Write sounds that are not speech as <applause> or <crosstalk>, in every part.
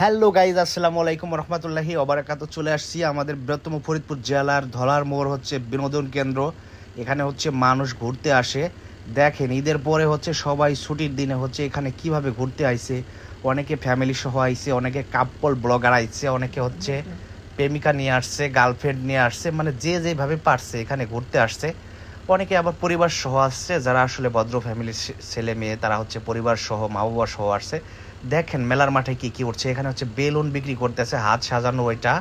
Hello guys, আসসালামু আলাইকুম রহমতুল্লাহি অবরাকাত চলে আসছি আমাদের বৃহত্তম ফরিদপুর জেলার ধলার মোড় হচ্ছে বিনোদন কেন্দ্র। এখানে হচ্ছে মানুষ ঘুরতে আসে। দেখেন, ঈদের পরে হচ্ছে সবাই ছুটির দিনে হচ্ছে এখানে কীভাবে ঘুরতে আইছে অনেকে ফ্যামিলি সহ আইছে অনেকে কাপল ব্লগার আইছে অনেকে হচ্ছে প্রেমিকা নিয়ে আসছে গার্লফ্রেন্ড নিয়ে আসছে মানে যে যেভাবে পারছে এখানে ঘুরতে আসছে। অনেকে আবার পরিবার সহ আসছে, যারা আসলে ভদ্র ফ্যামিলির ছেলে মেয়ে, তারা হচ্ছে পরিবার সহ মা বাবা সহ আসছে। দেখেন মেলার মাঠে কি কি উঠছে। এখানে হচ্ছে বেলুন বিক্রি করতেছে, হাত সাজানো ওইটা।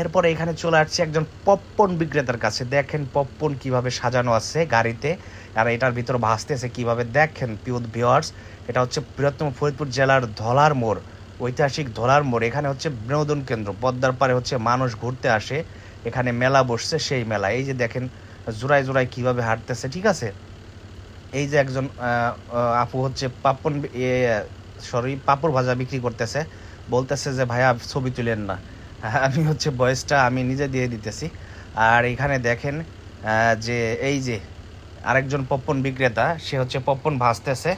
এরপরে এখানে চলে আসছে একজন পপকর্ন বিক্রেতার কাছে। দেখেন পপকর্ন কীভাবে সাজানো আছে গাড়িতে। আর এটার ভিতর ভাসতেছে কীভাবে? দেখেন পিউদ ভিওয়ার্স এটা হচ্ছে বৃহত্তম ফরিদপুর জেলার ধলার মোড়, ঐতিহাসিক ধলার মোড়। এখানে হচ্ছে বিনোদন কেন্দ্র, পদ্মার পারে হচ্ছে মানুষ ঘুরতে আসে। এখানে মেলা বসছে, সেই মেলা। এই যে দেখেন, জোড়ায় জোড়ায় কীভাবে হাঁটতেছে, ঠিক আছে? এই যে একজন আপু হচ্ছে পাপন সরি, পাপড় ভাজা বিক্রি করতেছে। বলতেছে যে, ভাইয়া, ছবি তুলেন না। <laughs> আমি হচ্ছে বয়সটা আমি নিজে দিয়ে দিতেছি। আর এখানে দেখেন যে এই যে আরেকজন পপ্পন বিক্রেতা, সে হচ্ছে পপ্পন ভাজতেছে।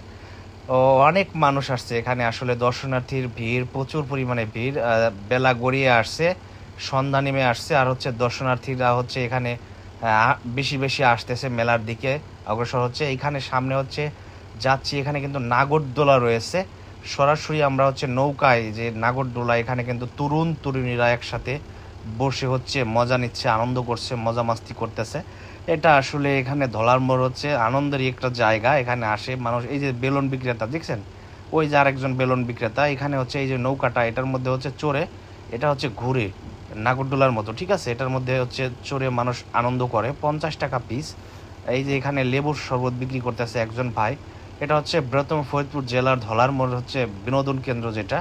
ও, অনেক মানুষ আসছে এখানে। আসলে দর্শনার্থীর ভিড়, প্রচুর পরিমাণে ভিড়। বেলা গড়িয়ে আসছে, সন্ধ্যা নেমে আসছে। আর হচ্ছে দর্শনার্থীরা হচ্ছে এখানে বেশি বেশি আসতেছে মেলার দিকে। অগ্রসর হচ্ছে। এখানে সামনে হচ্ছে, যাচ্ছি। এখানে কিন্তু নাগরদোলা রয়েছে। সরাসরি আমরা হচ্ছে নৌকায় যে নাগরদোলা, এখানে কিন্তু তরুণ তরুণীরা একসাথে বসে হচ্ছে মজা নিচ্ছে, আনন্দ করছে, মজা মাস্তি করতেছে। এটা আসলে এখানে ধলার মোড় হচ্ছে, আনন্দেরই একটা জায়গা। এখানে আসে মানুষ, এই যে বেলুন বিক্রেতা দেখছেন? ওই যে আরেকজন বেলুন বিক্রেতা, এখানে হচ্ছে এই যে নৌকাটা, এটার মধ্যে হচ্ছে চড়ে, এটা হচ্ছে ঘুরে, নাগরদোলার মতো, ঠিক আছে? এটার মধ্যে হচ্ছে চড়ে মানুষ আনন্দ করে, পঞ্চাশ টাকা পিস এই যে এখানে লেবুর শরবত বিক্রি করতেছে একজন ভাই। এটা হচ্ছে বৃহত্তম ফরিদপুর জেলার ধলার মোড় হচ্ছে বিনোদন কেন্দ্র যেটা।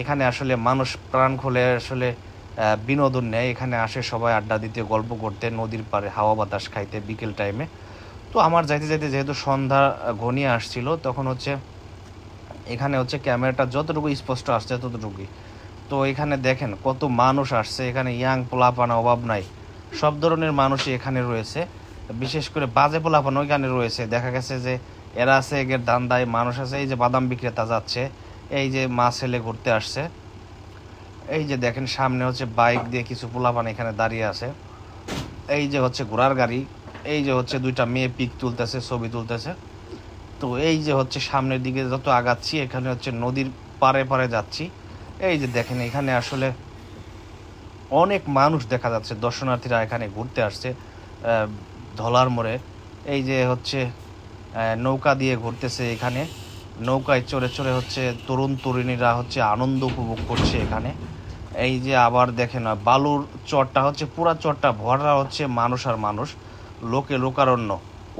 এখানে আসলে মানুষ প্রাণ খুলে আসলে বিনোদন নেয়। এখানে আসে সবাই আড্ডা দিতে, গল্প করতে, নদীর পাড়ে হাওয়া বাতাস খাইতে বিকেল টাইমে তো আমার যাইতে যাইতে যেহেতু সন্ধ্যা ঘনিয়ে আসছিল, তখন হচ্ছে এখানে হচ্ছে ক্যামেরাটা যতটুকু স্পষ্ট আসছে ততটুকুই। তো এখানে দেখেন কত মানুষ আসছে, এখানে ইয়াং পোলাপানা অভাব নাই। সব ধরনের মানুষই এখানে রয়েছে। বিশেষ করে বাজে পোলাপান ওইখানে রয়েছে। দেখা গেছে যে এরা আছে এগের দান্দায়, মানুষ আছে, এই যে বাদাম বিক্রেতা যাচ্ছে, এই যে মা ছেলে ঘুরতে আসছে। এই যে দেখেন, সামনে হচ্ছে বাইক দিয়ে কিছু পোলাপান এখানে দাঁড়িয়ে আছে। এই যে হচ্ছে ঘোড়ার গাড়ি, এই যে হচ্ছে দুইটা মেয়ে পিক তুলতেছে, ছবি তুলতেছে। তো এই যে হচ্ছে সামনের দিকে যত আগাচ্ছি, এখানে হচ্ছে নদীর পারে পারে যাচ্ছি। এই যে দেখেন, এখানে আসলে অনেক মানুষ দেখা যাচ্ছে, দর্শনার্থীরা এখানে ঘুরতে আসছে। ধলার মোড়ে। এই যে হচ্ছে নৌকা দিয়ে ঘুরতেছে এখানে। নৌকায় চড়ে চড়ে হচ্ছে তরুণ তরুণীরা হচ্ছে আনন্দ উপভোগ করছে এখানে। এই যে আবার দেখেন, বালুর চরটা হচ্ছে, পুরা চরটা ভরা হচ্ছে মানুষ আর মানুষ, লোকে লোকারণ্য।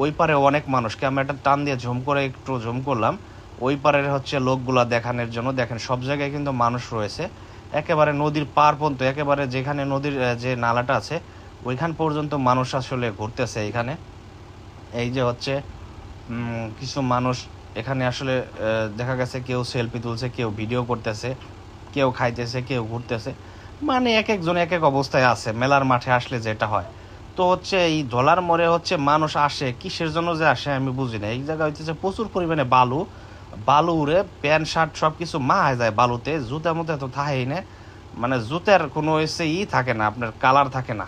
ওই পারে অনেক মানুষকে মানুষ ক্যামেরাটা টান দিয়ে ঝুম করে একটু ঝুম করলাম। ওই পারের হচ্ছে লোকগুলা দেখানোর জন্য। দেখেন, সব জায়গায় কিন্তু মানুষ রয়েছে। একেবারে নদীর পার পর্যন্ত, একেবারে যেখানে নদীর যে নালাটা আছে ওইখান পর্যন্ত মানুষ আসলে ঘুরতেছে এখানে। এই যে হচ্ছে কিছু মানুষ এখানে আসলে দেখা গেছে কেউ সেলফি তুলছে, কেউ ভিডিও করতেছে, কেউ খাইতেছে, কেউ ঘুরতেছে। মানে এক একজন এক এক অবস্থায় আছে, মেলার মাঠে আসলে যেটা হয়। তো হচ্ছে এই ধলার মোড়ে হচ্ছে মানুষ আসে, কিসের জন্য যে আসে আমি বুঝি না। এই জায়গায় হচ্ছে প্রচুর পরিমাণে বালু। বালু উড়ে প্যান্ট, শার্ট সব কিছু মাহায় যায় বালুতে জুতা মুতে তো থাকেই না। মানে জুতার কোনো হচ্ছে ই থাকে না, আপনার কালার থাকে না।